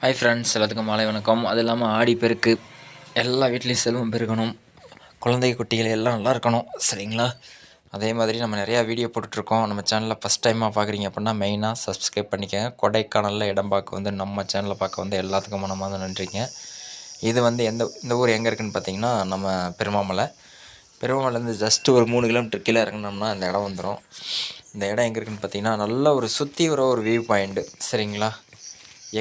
Hi friends எல்லாத்துக்கும் மாலை வணக்கம். அது இல்லாமல் ஆடி பெருக்கு. எல்லா வீட்லேயும் செல்வம் பெருகணும். குழந்தை குட்டிகள் எல்லாம் நல்லா இருக்கணும் சரிங்களா? அதே மாதிரி நம்ம நிறையா வீடியோ போட்டுட்ருக்கோம். நம்ம சேனலில் ஃபஸ்ட் டைமாக பார்க்குறீங்க அப்படின்னா மெயினாக சப்ஸ்கிரைப் பண்ணிக்கங்க. கொடைக்கானலில் இடம் பார்க்க வந்து நம்ம சேனலில் பார்க்க வந்து எல்லாத்துக்கும் மனமாக நன்றிங்க. இது வந்து எந்த இந்த ஊர் எங்கே இருக்குதுன்னு பார்த்தீங்கன்னா நம்ம பெருமாமலை. பெருமாமலைலேருந்து ஜஸ்ட்டு ஒரு மூணு கிலோமீட்டர் கீழே இறங்கினோம்னா அந்த இடம் வந்துடும் இந்த இடம் எங்கே இருக்குதுன்னு பார்த்தீங்கன்னா நல்ல ஒரு சுற்றி வர ஒரு வியூ பாயிண்ட்டு சரிங்களா?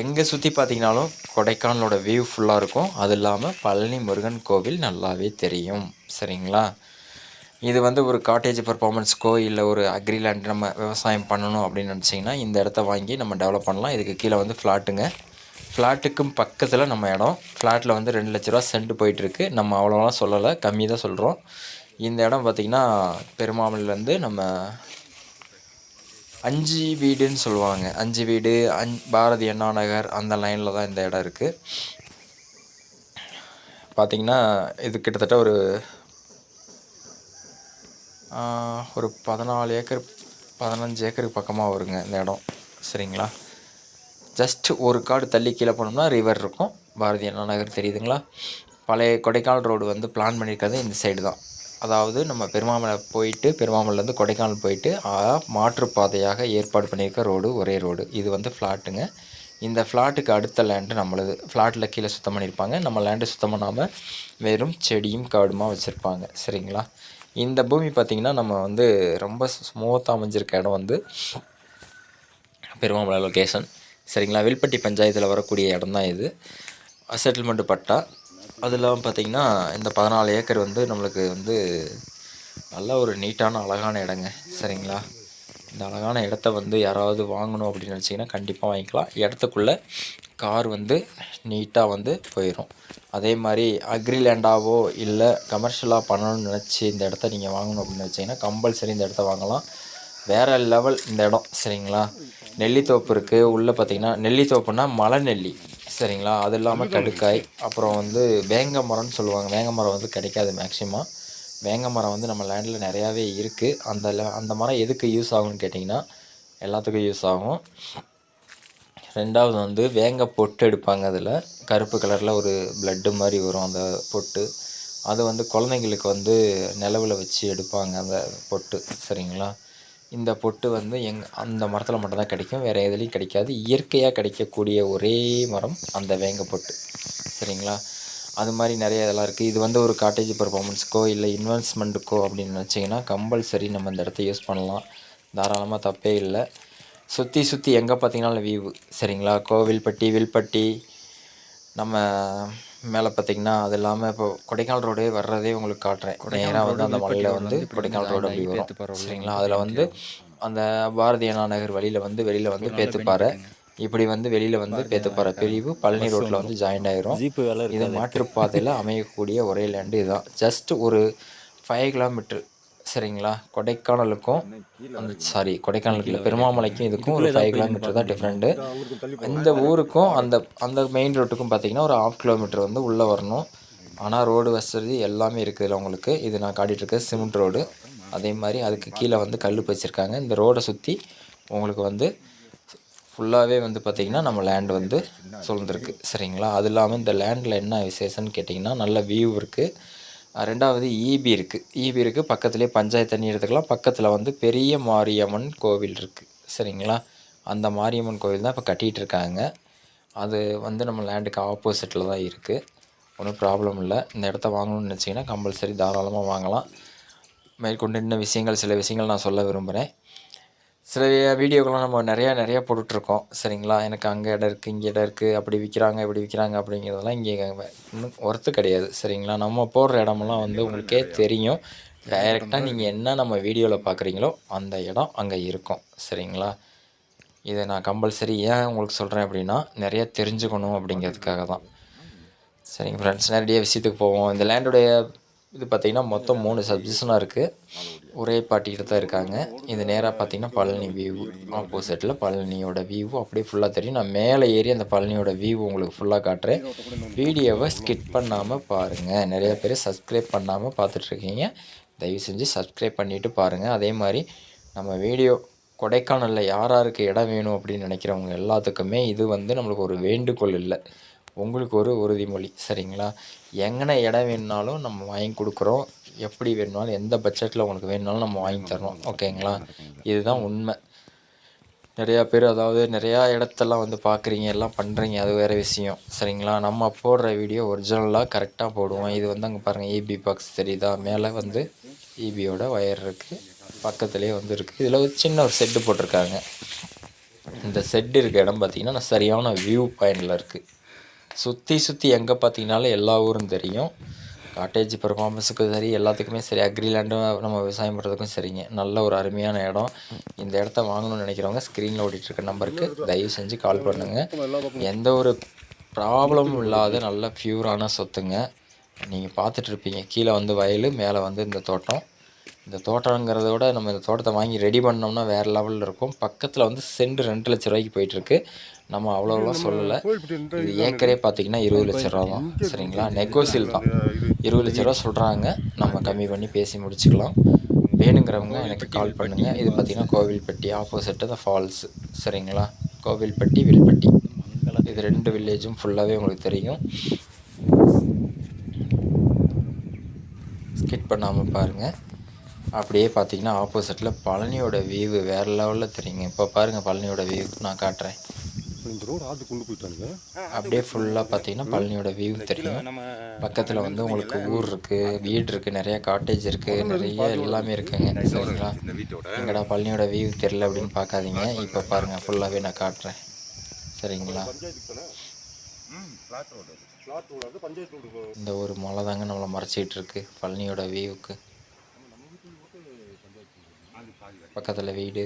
எங்கே சுற்றி பார்த்தீங்கனாலும் கொடைக்கானலோட வியூ ஃபுல்லாக இருக்கும். அது இல்லாமல் பழனி முருகன் கோவில் நல்லாவே தெரியும். சரிங்களா? இது வந்து ஒரு காட்டேஜ் பர்ஃபார்மன்ஸ்க்கோ இல்லை ஒரு அக்ரிலேண்ட் நம்ம விவசாயம் பண்ணணும் அப்படின்னு நினச்சிங்கன்னா இந்த இடத்த வாங்கி நம்ம டெவலப் பண்ணலாம். இதுக்கு கீழே வந்து ஃப்ளாட்டுங்க ஃப்ளாட்டுக்கும் பக்கத்தில் நம்ம இடம். ஃப்ளாட்டில் வந்து ரெண்டு லட்ச ரூபா சென்ட் போயிட்டுருக்கு. நம்ம அவ்வளோலாம் சொல்லலை. கம்மி தான் சொல்கிறோம் இந்த இடம் பார்த்திங்கன்னா பெருமாமலேருந்து நம்ம அஞ்சு வீடுன்னு சொல்லுவாங்க. அஞ்சு வீடு அஞ் பாரதி அண்ணா நகர் அந்த லைனில் தான் இந்த இடம் இருக்குது பார்த்திங்கன்னா இது கிட்டத்தட்ட ஒரு ஒரு பதினாலு ஏக்கர் பதினஞ்சு ஏக்கருக்கு பக்கமாக வருங்க இந்த இடம். சரிங்களா? ஜஸ்ட் ஒரு காடு தள்ளி கீழே போனோம்னா ரிவர் இருக்கும். பாரதி அண்ணா நகர் தெரியுதுங்களா? பழைய கொடைக்கானல் ரோடு வந்து பிளான் பண்ணியிருக்கிறது இந்த சைடு தான். அதாவது நம்ம பெருமாமலை போயிட்டு பெருமாமலைலேருந்து கொடைக்கானல் போயிட்டு ஆ, மாற்றுப்பாதையாக ஏற்பாடு பண்ணியிருக்க ரோடு ஒரே ரோடு. இது வந்து ஃப்ளாட்டுங்க. இந்த ஃப்ளாட்டுக்கு அடுத்த லேண்டு நம்மளது ஃப்ளாட்டில் கீழே சுத்தம் பண்ணியிருப்பாங்க. நம்ம லேண்டு சுத்தம் பண்ணாமல் வெறும் செடியும் காடுமாக வச்சுருப்பாங்க. சரிங்களா? இந்த பூமி பார்த்திங்கன்னா நம்ம வந்து ரொம்ப ஸ்மூத்தாக அமைஞ்சிருக்க இடம் வந்து பெருமாமலை லொக்கேஷன் சரிங்களா? வில்பட்டி பஞ்சாயத்தில் வரக்கூடிய இடம் தான் இது. செட்டில்மெண்ட்டு பட்டா அது இல்லாமல் பார்த்தீங்கன்னா இந்த பதினாலு ஏக்கர் வந்து நம்மளுக்கு வந்து நல்ல ஒரு நீட்டான அழகான இடங்க. சரிங்களா? இந்த அழகான இடத்த வந்து யாராவது வாங்கணும் அப்படின்னு நினச்சிங்கன்னா கண்டிப்பாக வாங்கிக்கலாம். இடத்துக்குள்ளே கார் வந்து நீட்டாக வந்து போயிடும் அதே மாதிரி அக்ரிலேண்டாவோ இல்லை கமர்ஷியலாக பண்ணணும்னு நினச்சி இந்த இடத்த நீங்கள் வாங்கணும் அப்படின்னு நினச்சிங்கன்னா கம்பல்சரி இந்த இடத்த வாங்கலாம். வேறு லெவல் இந்த இடம். சரிங்களா? நெல்லித்தோப்பு இருக்குது உள்ளே பார்த்தீங்கன்னா நெல்லித்தோப்புனா மலை நெல்லி சரிங்களா? அது இல்லாமல் கடுக்காய் அப்புறம் வந்து வேங்க மரம்னு சொல்லுவாங்க. வேங்க மரம் வந்து கிடைக்காது மேக்ஸிமம் வேங்க மரம் வந்து நம்ம லேண்டில் நிறையாவே இருக்குது அந்த ல- அந்த மரம் எதுக்கு யூஸ் ஆகும்னு கேட்டிங்கன்னா எல்லாத்துக்கும் யூஸ் ஆகும். ரெண்டாவது வந்து வேங்க பொட்டு எடுப்பாங்க அதில். கருப்பு கலரில் ஒரு பிளட்டு மாதிரி வரும் அந்த பொட்டு. அது வந்து குழந்தைங்களுக்கு வந்து நிலவில் வச்சு எடுப்பாங்க அந்த பொட்டு. சரிங்களா? இந்த பொட்டு வந்து எங் அந்த மரத்தில் மட்டும்தான் கிடைக்கும். வேறு எதுலேயும் கிடைக்காது. இயற்கையாக கிடைக்கக்கூடிய ஒரே மரம் அந்த வேங்க பொட்டு. சரிங்களா? அது மாதிரி நிறைய இதெல்லாம் இருக்குது இது வந்து ஒரு காட்டேஜ் பர்ஃபார்மன்ஸ்க்கோ இல்லை இன்வெஸ்ட்மெண்ட்டுக்கோ அப்படின்னு நினச்சிங்கன்னா கம்பல்சரி நம்ம இந்த இடத்த யூஸ் பண்ணலாம். தாராளமாக தப்பே இல்லை. சுற்றி சுற்றி எங்கே பார்த்தீங்கன்னாலும் வீவு சரிங்களா? கோவில்பட்டி வில்பட்டி நம்ம மேலே பார்த்தீங்கன்னா அது இல்லாமல் இப்போ கொடைக்கானல் ரோடு வர்றதே உங்களுக்கு காட்டுறேன். நேராக வந்து அந்த மலையில் வந்து கொடைக்கானல் ரோடு அப்படி வரும். சரிங்களா? அதில் வந்து அந்த பாரதிய நகர் வழியில் வந்து வெளியில் வந்து பேத்துப்பாறை. இப்படி வந்து வெளியில் வந்து பேத்துப்பாறை. பிரிவு பழனி ரோட்டில் வந்து ஜாயின் ஆயிரும். இது மாற்றுப்பாதையில் அமையக்கூடிய ஒரே லேண்டு இதுதான். ஜஸ்ட் ஒரு ஃபைவ் கிலோமீட்ரு சரிங்களா? கொடைக்கானலுக்கும் அந்த சாரி கொடைக்கானலுக்கு இல்லை பெருமாமலைக்கும் இதுக்கும் ஒரு ஃபைவ் கிலோமீட்டர் தான் டிஃப்ரெண்ட்டு இந்த ஊருக்கும் அந்த அந்த மெயின் ரோட்டுக்கும் பார்த்தீங்கன்னா ஒரு ஹாஃப் கிலோமீட்டர் வந்து உள்ளே வரணும். ஆனால் ரோடு வசதி எல்லாமே இருக்குது இதில் உங்களுக்கு. இது நான் காட்டிகிட்டு இருக்கேன் சிமெண்ட் ரோடு அதே மாதிரி அதுக்கு கீழே வந்து கல் வச்சுருக்காங்க இந்த ரோடை சுற்றி உங்களுக்கு வந்து ஃபுல்லாகவே வந்து பார்த்திங்கன்னா நம்ம லேண்ட் வந்து சூழ்ந்துருக்கு. சரிங்களா? அது இல்லாமல் இந்த லேண்டில் என்ன விசேஷம்னு கேட்டிங்கன்னா நல்ல வியூ இருக்குது ரெண்டாவது ஈபி இருக்குது ஈபி இருக்குது பக்கத்துலேயே பஞ்சாயத்து தண்ணி எடுத்துக்கலாம். பக்கத்தில் வந்து பெரிய மாரியம்மன் கோவில் இருக்குது சரிங்களா? அந்த மாரியம்மன் கோவில் தான் இப்போ கட்டிகிட்டு இருக்காங்க அது வந்து நம்ம லேண்டுக்கு ஆப்போசிட்டில் தான் இருக்குது ஒன்றும் ப்ராப்ளம் இல்லை. இந்த இடத்த வாங்கணும்னு நினச்சிங்கன்னா கம்பல்சரி தாராளமாக வாங்கலாம். மேற்கொண்டு இன்னும் விஷயங்கள் சில விஷயங்கள் நான் சொல்ல விரும்புகிறேன் சில வீடியோக்கெல்லாம் நம்ம நிறையா நிறையா போட்டுட்ருக்கோம். சரிங்களா? எனக்கு அங்கே இடம் இருக்குது இங்கே இடம் இருக்குது அப்படி விற்கிறாங்க இப்படி விற்கிறாங்க அப்படிங்கிறதெல்லாம் இங்கே இன்னும் ஒர்த்து கிடையாது. சரிங்களா? நம்ம போடுற இடமெல்லாம் வந்து உங்களுக்கே தெரியும். டைரெக்டாக நீங்கள் என்ன நம்ம வீடியோவில் பார்க்குறீங்களோ அந்த இடம் அங்கே இருக்கும். சரிங்களா? இதை நான் கம்பல்சரி ஏன் உங்களுக்கு சொல்கிறேன் அப்படின்னா நிறைய தெரிஞ்சுக்கணும் அப்படிங்கிறதுக்காக தான். சரிங்க ஃப்ரெண்ட்ஸ் நேரடியாக விஷயத்துக்கு போவோம். இந்த லேண்டுடைய இது பார்த்திங்கன்னா மொத்தம் மூணு சப்ஜெக்ஷனாக இருக்குது ஒரே பாட்டிக்கிட்ட தான் இருக்காங்க. இது நேராக பார்த்தீங்கன்னா பழனி வியூ ஆப்போசிட்டில் பழனியோட வியூ அப்படியே ஃபுல்லாக தெரியும். நான் மேலே ஏறி அந்த பழனியோட வியூ உங்களுக்கு ஃபுல்லாக காட்டுறேன். வீடியோவை ஸ்கிட் பண்ணாமல் பாருங்கள் நிறைய பேர் சப்ஸ்கிரைப் பண்ணாமல் பார்த்துட்ருக்கீங்க. தயவு செஞ்சு சப்ஸ்கிரைப் பண்ணிவிட்டு பாருங்கள் அதே மாதிரி நம்ம வீடியோ கொடைக்கானலில் யார் யாருக்கு இடம் வேணும் அப்படின்னு நினைக்கிறவங்க எல்லாத்துக்குமே இது வந்து நம்மளுக்கு ஒரு வேண்டுகோள் இல்லை. உங்களுக்கு ஒரு உறுதிமொழி. சரிங்களா? எங்கன இடம் வேணுனாலும் நம்ம வாங்கி கொடுக்குறோம். எப்படி வேணுனாலும் எந்த பட்ஜெட்டில் உங்களுக்கு வேணுனாலும் நம்ம வாங்கி தரோம் ஓகேங்களா? இதுதான் உண்மை. நிறையா பேர் அதாவது நிறையா இடத்தெல்லாம் வந்து பார்க்குறீங்க எல்லாம் பண்ணுறீங்க அது வேறு விஷயம். சரிங்களா? நம்ம போடுற வீடியோ ஒரிஜினலாக கரெக்டாக போடுவோம். இது வந்து அங்கே பாருங்கள் இபி பாக்ஸ் தெரியுதா? மேலே வந்து இபியோட ஒயர் இருக்குது பக்கத்துலேயே வந்து இருக்குது இதில் ஒரு சின்ன ஒரு செட்டு போட்டிருக்காங்க. இந்த செட்டு இருக்க இடம் பார்த்திங்கன்னா சரியான வியூ பாயிண்டில் இருக்குது சுற்றி சுற்றி எங்கே பார்த்தீங்கனாலும் எல்லா ஊரும் தெரியும். காட்டேஜ் பெர்ஃபார்மன்ஸுக்கும் சரி எல்லாத்துக்குமே சரி. அக்ரிலேண்டும் நம்ம விவசாயம் பண்ணுறதுக்கும் சரிங்க. நல்ல ஒரு அருமையான இடம். இந்த இடத்த வாங்கணும்னு நினைக்கிறவங்க ஸ்க்ரீனில் ஓடிட்டுருக்க நம்பருக்கு தயவு செஞ்சு கால் பண்ணுங்கள் எந்த ஒரு ப்ராப்ளமும் இல்லாத நல்ல ப்யூரான சொத்துங்க. நீங்கள் பார்த்துட்ருப்பீங்க கீழே வந்து வயல் மேலே வந்து இந்த தோட்டம். இந்த தோட்டங்கிறத விட நம்ம இந்த தோட்டத்தை வாங்கி ரெடி பண்ணோம்னா வேறு லெவலில் இருக்கும். பக்கத்தில் வந்து சென்ட் ரெண்டு லட்ச ரூபாய்க்கு போயிட்டுருக்கு. நம்ம அவ்வளோலாம் சொல்லலை. இது ஏக்கரே பார்த்தீங்கன்னா இருபது லட்ச ரூபா தான். சரிங்களா? நெகோசியல் தான். இருபது லட்ச ரூபா சொல்கிறாங்க நம்ம கம்மி பண்ணி பேசி முடிச்சுக்கலாம். வேணுங்கிறவங்க எனக்கு கால் பண்ணுங்கள் இது பார்த்திங்கன்னா கோவில்பட்டி ஆப்போசிட்டு தான் ஃபால்ஸ் சரிங்களா? கோவில்பட்டி வில்பட்டி. இது ரெண்டு வில்லேஜும் ஃபுல்லாகவே உங்களுக்கு தெரியும். ஸ்கிட் பண்ணாமல் பாருங்கள் அப்படியே பார்த்தீங்கன்னா ஆப்போசிட்டில் பழனியோட வியூ வேறு லெவலில் தெரியுங்க. இப்போ பாருங்கள் பழனியோட வியூ நான் காட்டுறேன். இந்த ரோடு ஆட்டு கொண்டு போயிட்டானுங்க. அப்படியே ஃபுல்லாக பார்த்தீங்கன்னா பழனியோட வியூ தெரியும். பக்கத்தில் வந்து உங்களுக்கு ஊர் இருக்குது வீடு இருக்குது நிறைய காட்டேஜ் இருக்குது நிறைய எல்லாமே இருக்குங்க. சரிங்களா? எங்கடா பழனியோட வியூ தெரில அப்படின்னு பார்க்காதீங்க. இப்போ பாருங்கள் ஃபுல்லாகவே நான் காட்டுறேன். சரிங்களா? இந்த ஒரு மலை தாங்க நம்மளை மறைச்சிக்கிட்டு இருக்கு பழனியோட வியூவுக்கு பக்கத்தில் வீடு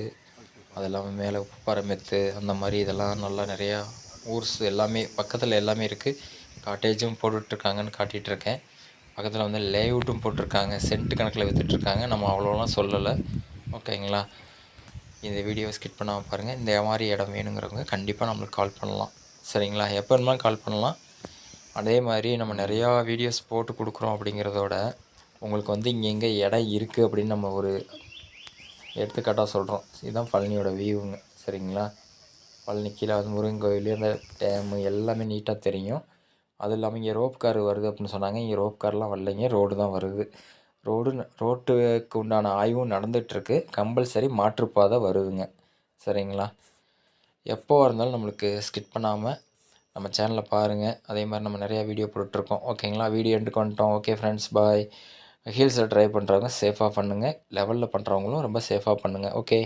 அது இல்லாமல் மேலே உப்பாறை மெத்து அந்த மாதிரி இதெல்லாம் நல்லா நிறையா ஊர்ஸ் எல்லாமே பக்கத்தில் எல்லாமே இருக்குது காட்டேஜும் போட்டுட்ருக்காங்கன்னு காட்டிகிட்டு இருக்கேன் பக்கத்தில் வந்து லேஅவுட்டும் போட்டிருக்காங்க. சென்ட் கணக்கில் விற்றுட்ருக்காங்க நம்ம அவ்வளோலாம் சொல்லலை. ஓகேங்களா? இந்த வீடியோ ஸ்கிப் பண்ணாமல் பாருங்கள் இந்த மாதிரி இடம் வேணுங்கிறவங்க கண்டிப்பாக நம்மளுக்கு கால் பண்ணலாம். சரிங்களா? எப்போ வேணுமாலும் கால் பண்ணலாம். அதே மாதிரி நம்ம நிறையா வீடியோஸ் போட்டு கொடுக்குறோம் அப்படிங்கிறதோட உங்களுக்கு வந்து இங்கே எங்கே இடம் இருக்குது அப்படின்னு நம்ம ஒரு எடுத்துக்காட்டாக சொல்கிறோம் இதுதான் பழனியோட வியூவுங்க சரிங்களா? பழனி கீழே வந்து முருகன் கோயில் அந்த டேமு எல்லாமே நீட்டாக தெரியும். அது இல்லாமல் இங்கே ரோப் கார் வருது அப்படின்னு சொன்னாங்க. இங்கே ரோப் கார்லாம் வரலைங்க. ரோடு தான் வருது. ரோடு ரோட்டுக்கு உண்டான ஆய்வும் நடந்துகிட்ருக்கு கம்பல்சரி மாற்றுப்பாதை வருதுங்க. சரிங்களா? எப்போ இருந்தாலும் நம்மளுக்கு ஸ்கிட் பண்ணாமல் நம்ம சேனலை பாருங்கள் அதே மாதிரி நம்ம நிறையா வீடியோ போட்டுட்ருக்கோம். ஓகேங்களா? வீடியோ எண்டுக்கு வந்துட்டோம். ஓகே ஃப்ரெண்ட்ஸ் பாய் ஹீல்ஸில் ட்ரை பண்ணுறவங்க சேஃபாக பண்ணுங்கள் லெவலில் பண்ணுறவங்களும் ரொம்ப சேஃபாக பண்ணுங்கள் ஓகே